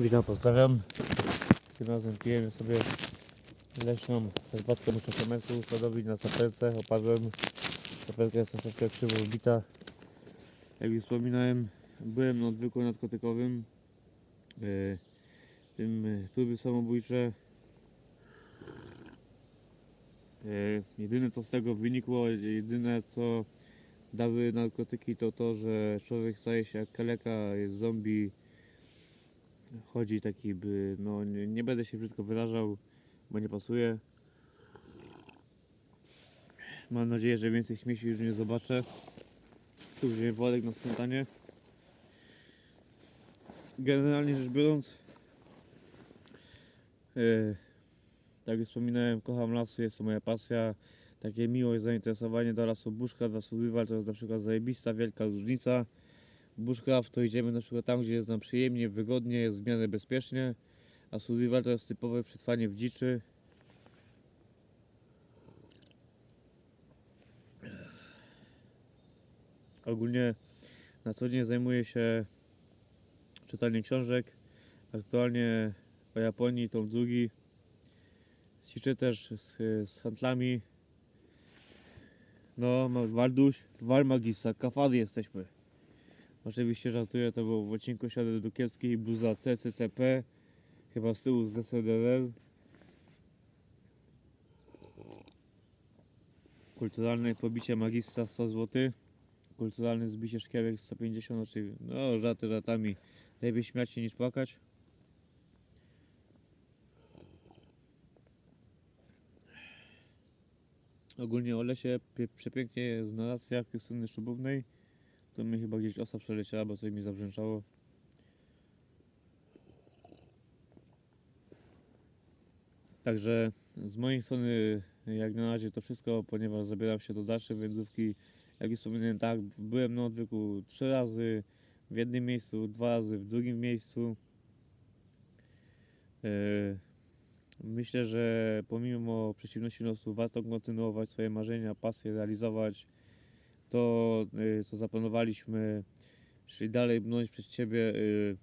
Witam, pozdrawiam. Tym razem pijemy sobie leśną herbatkę muszoszometu sadowić na saperce. Opadłem. Saperka jest troszeczkę krzywo wbita. Jak już wspominałem, byłem na odwyku narkotykowym. E, tym e, próby samobójcze. E, jedyne co z tego wynikło, jedyne co dały narkotyki to to, że człowiek staje się jak kaleka, jest zombie, chodzi taki by, no nie, nie będę się brzydko wyrażał, bo nie pasuje. Mam nadzieję, że więcej śmieci już nie zobaczę. Tu wziąłem worek na sprzątanie. Generalnie rzecz biorąc, e, tak jak wspominałem, kocham lasy, jest to moja pasja. Takie miłość, zainteresowanie do lasu bushcraft, dla survival to jest na przykład zajebista, wielka różnica. Bushcraft to idziemy na przykład tam, gdzie jest nam przyjemnie, wygodnie, jest w miarę bezpiecznie, a survival to jest typowe przetrwanie w dziczy. Ogólnie na co dzień zajmuję się czytaniem książek. Aktualnie o Japonii, tom drugi. Ćwiczę też z, z handlami. No, Walduś, Wal Magisa, kafady jesteśmy. Oczywiście żartuję, to było w odcinku siadę do kiepskiej bluza CCCP, chyba z tyłu z ZSDR. Kulturalne pobicie magista 100 zł. Kulturalne zbicie szkiełek 150, oczywiście. No, żarty żartami. Lepiej śmiać się niż płakać. Ogólnie o lesie przepięknie jest narracja Krystyny Szubównej. To mi chyba gdzieś osa przeleciała, bo coś mi zabrzęczało. Także z mojej strony jak na razie to wszystko, ponieważ zabieram się do dalszej wędrówki. Jak już wspominałem, tak, byłem na odwyku trzy razy w jednym miejscu, dwa razy w drugim miejscu. E, Myślę, że pomimo przeciwności losu warto kontynuować swoje marzenia, pasje, realizować to, y, co zaplanowaliśmy, czyli dalej brnąć przed siebie. y,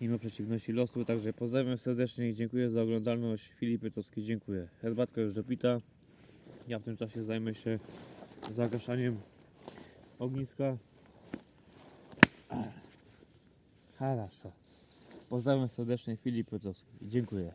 Mimo przeciwności losu, także pozdrawiam serdecznie i dziękuję za oglądalność. Filip Pycowski, dziękuję. Herbatka już dopita. Ja w tym czasie zajmę się zagaszaniem ogniska. Harasa. Pozdrawiam serdecznie, Filip Pycowski. Dziękuję.